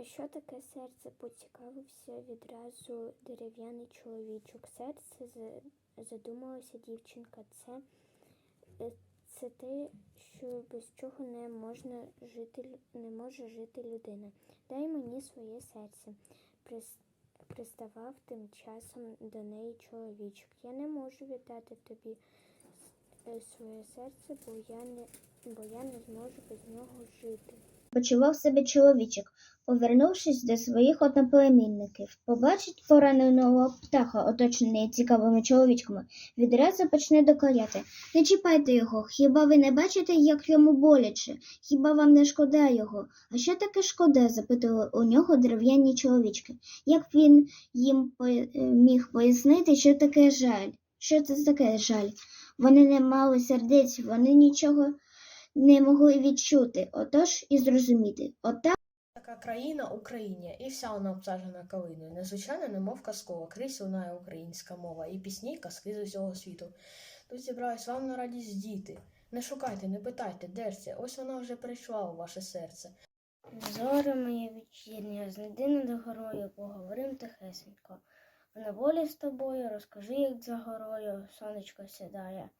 А що таке серце? поцікавився відразу дерев'яний чоловічок. Серце задумалася дівчинка. Це, е, це те, що без чого не можна жити, не може жити людина. Дай мені своє серце. Приставав тим часом до неї чоловічок. Я не можу віддати тобі е, своє серце, бо я не, бо я не зможу без нього жити. Почував себе чоловічок, повернувшись до своїх одноплемінників, побачить пораненого птаха, оточений цікавими чоловічками, відразу почне докоряти. Не чіпайте його, хіба ви не бачите, як йому боляче? Хіба вам не шкода його? А що таке шкода? запитали у нього дерев'яні чоловічки. Як він їм е, міг пояснити, що таке жаль? Що це таке жаль? Вони не мали сердець, вони нічого не могли відчути, отож і зрозуміти. Така країна Україна, і вся вона обсаджена калиною. Незвичайно, немов казкова, крізь лунає українська мова, і пісні, й казки з усього світу. Тут зібрались вам на радість діти. Не шукайте, не питайте, де ж це? Ось вона вже прийшла у ваше серце. Зоре моє вечірнє, знайди над горою, поговорим тихесенько. А на волі з тобою розкажи, як за горою сонечко сідає,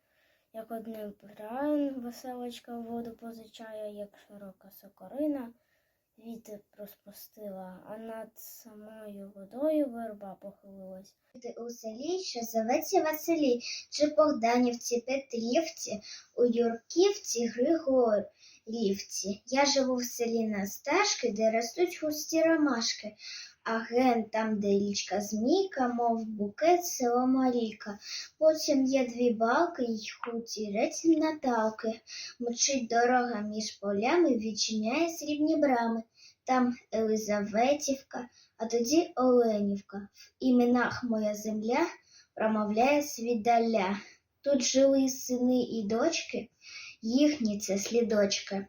як одним праєм веселочка воду позичає, як широка сокорина вітер розпустила, а над самою водою верба похилилась. у селі, що зоветься Василі, чи Богданівці, Петрівці, у Юрківці, Григорівці. Я живу в селі на стежки, де ростуть густі ромашки, а ген там, де річка Змійка, мов букет село Марійка. Потім є дві балки й хутірець Наталки. Мчить дорога між полями, відчиняє срібні брами. Там Елизаветівка, а тоді Оленівка. В іменах моя земля промовляє свідаля. Тут жили сини і дочки, їхні це слідочки.